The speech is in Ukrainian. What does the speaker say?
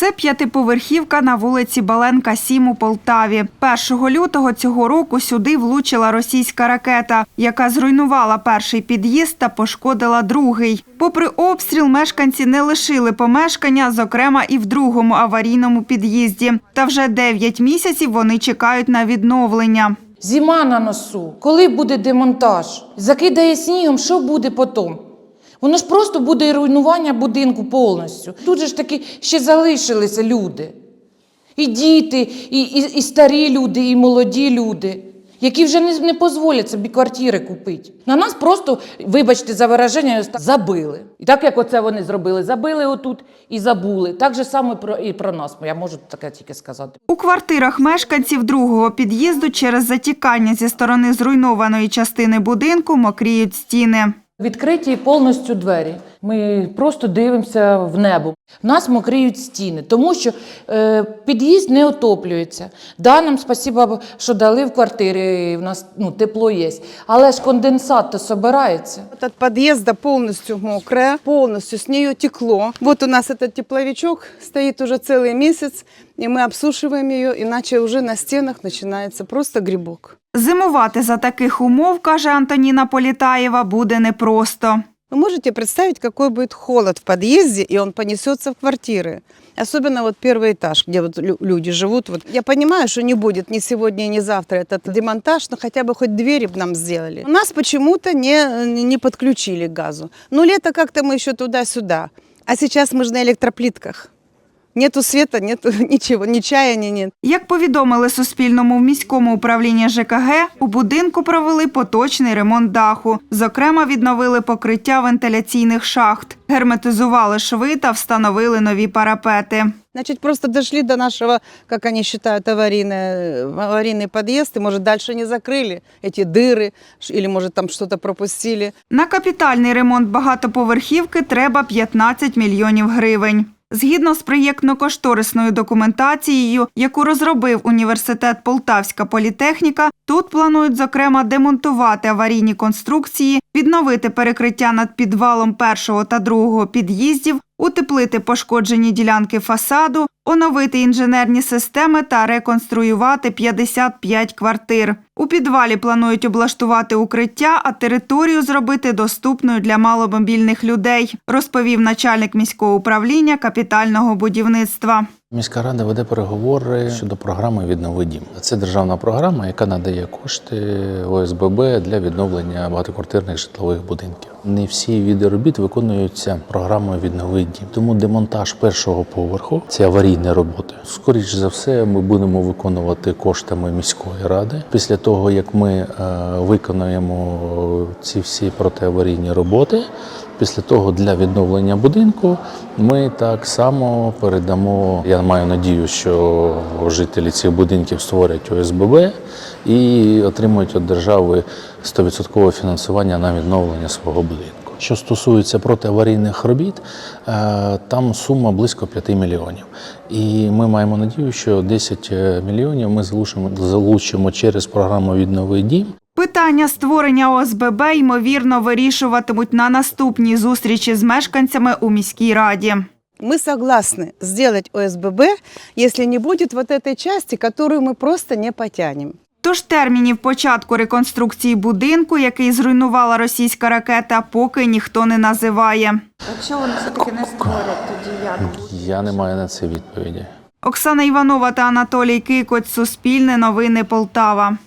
Це п'ятиповерхівка на вулиці Баленка 7 у Полтаві. 1 лютого цього року сюди влучила російська ракета, яка зруйнувала перший під'їзд та пошкодила другий. Попри обстріл, мешканці не лишили помешкання, зокрема і в другому аварійному під'їзді. Та вже 9 місяців вони чекають на відновлення. Зима на носу. Коли буде демонтаж? Закидає снігом, що буде потім? Воно ж просто буде руйнування будинку повністю. Тут же ж таки ще залишилися люди. І діти, і, і, і старі люди, і молоді люди, які вже не, не дозволять собі квартири купити. На нас просто, вибачте за вираження, забили. І так як оце вони зробили, забили отут і забули. Так же само про, і про нас. Я можу таке тільки сказати. У квартирах мешканців другого під'їзду через затікання зі сторони зруйнованої частини будинку мокріють стіни. Відкриті повністю двері. Ми просто дивимося в небо. В нас мокріють стіни, тому що е, під'їзд не отоплюється. Да, нам спасіба, що дали в квартирі, в нас ну, тепло є. Але ж конденсат то собирається. Вот От подъезда полностью мокрая, полностью с нее текло. Вот у нас этот тепловичок стоит уже целый месяц, и мы обсушиваем ее, иначе уже на стенах начинается просто грибок. Зимувати за таких умов, каже Антоніна Політаєва, буде непросто. Вы можете представить, какой будет холод в подъезде, и он понесется в квартиры. Особенно вот первый этаж, где вот лю- люди живут. Вот я понимаю, что не будет ни сегодня, ни завтра этот демонтаж, но хотя бы хоть двери б нам сделали. У нас почему-то не, не подключили к газу. Ну, лето как-то мы еще туда-сюда. А сейчас мы же на электроплитках. Нету света, нету ничего, ни чая, ни нет. Як повідомили Суспільному в міському управлінні ЖКГ, у будинку провели поточний ремонт даху. Зокрема, відновили покриття вентиляційних шахт, герметизували шви та встановили нові парапети. Значит, просто дошли до нашего, как они считают, аварийный, аварийный подъезд, и, может, дальше не закрыли эти дыры, ш- или, может, там что-то пропустили. На капітальний ремонт багатоповерхівки треба 15 мільйонів гривень. Згідно з проєктно-кошторисною документацією, яку розробив університет Полтавська політехніка, тут планують зокрема демонтувати аварійні конструкції, відновити перекриття над підвалом першого та другого під'їздів, утеплити пошкоджені ділянки фасаду, оновити інженерні системи та реконструювати 55 квартир. У підвалі планують облаштувати укриття, а територію зробити доступною для маломобільних людей, розповів начальник міського управління капітального будівництва. Міська рада веде переговори щодо програми «Віднови дім». Це державна програма, яка надає кошти ОСББ для відновлення багатоквартирних житлових будинків. Не всі види робіт виконуються програмою «Віднови дім». Тому демонтаж першого поверху це аварійні роботи. Скоріше за все, ми будемо виконувати коштами міської ради. Після того як ми е, виконуємо ці всі протиаварійні роботи. Після того для відновлення будинку ми так само передамо. Я маю надію, що жителі цих будинків створять ОСББ і отримують від держави 100% фінансування на відновлення свого будинку. Що стосується протиаварійних робіт, е, там сума близько 5 мільйонів. І ми маємо надію, що 10 мільйонів ми залучимо, через програму «Віднови дім». Питання створення ОСББ ймовірно вирішуватимуть на наступній зустрічі з мешканцями у міській раді. Мы согласны сделать ОСББ, если не будет вот этой части, которую мы просто не потянем. Тож термінів початку реконструкції будинку, який зруйнувала російська ракета, поки ніхто не називає. Якщо вони все-таки не створять, тоді як? Я не маю на це відповіді. Оксана Іванова та Анатолій Кикоць, Суспільне новини Полтава.